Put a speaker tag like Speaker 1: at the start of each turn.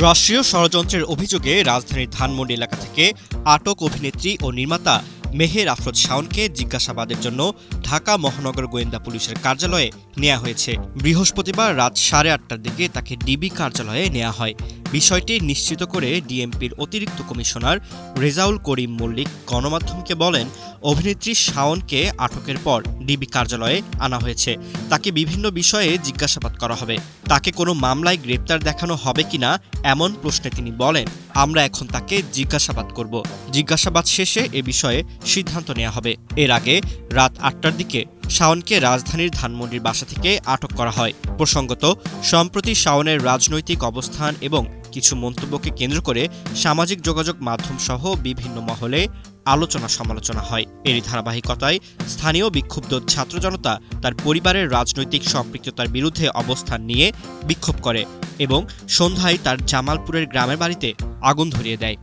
Speaker 1: রাষ্ট্রীয় ষড়যন্ত্রের অভিযোগে রাজধানীর ধানমন্ডি এলাকা থেকে আটক অভিনেত্রী ও নির্মাতা মেহের আফরোজ শাওনকে জিজ্ঞাসাবাদের জন্য ঢাকা মহানগর গোয়েন্দা পুলিশের কার্যালয়ে নেওয়া হয়েছে। বৃহস্পতিবার রাত সাড়ে আটটার দিকে তাকে ডিবি কার্যালয়ে নেওয়া হয়। বিষয়টি নিশ্চিত করে ডিএমপির অতিরিক্ত কমিশনার রেজাউল করিম মল্লিক গণমাধ্যমকে বলেন, অভিনেত্রী শাওনকে আটকের পর ডিবি কার্যালয়ে আনা হয়েছে। তাকে বিভিন্ন বিষয়ে জিজ্ঞাসাবাদ করা হবে। তাকে কোনো মামলায় গ্রেপ্তার দেখানো হবে কিনা এমন প্রশ্নে তিনি বলেন, আমরা এখন তাকে জিজ্ঞাসাবাদ করব। জিজ্ঞাসাবাদ শেষে এ বিষয়ে সিদ্ধান্ত নেওয়া হবে। এর আগে রাত আটটার দিকে শাওনকে রাজধানীর ধানমন্ডির বাসা থেকে আটক করা হয়। প্রসঙ্গত, সম্প্রতি শাওনের রাজনৈতিক অবস্থান এবং কিছু মন্তব্যকে কেন্দ্র করে সামাজিক যোগাযোগ মাধ্যম সহ বিভিন্ন মহলে আলোচনা সমালোচনা হয়। এরই ধারাবাহিকতায় স্থানীয় বিক্ষুব্ধ ছাত্র জনতা তার পরিবারের রাজনৈতিক সম্পৃক্ততার বিরুদ্ধে অবস্থান নিয়ে বিক্ষোভ করে এবং সন্ধ্যায় তার জামালপুরের গ্রামের বাড়িতে আগুন ধরিয়ে দেয়।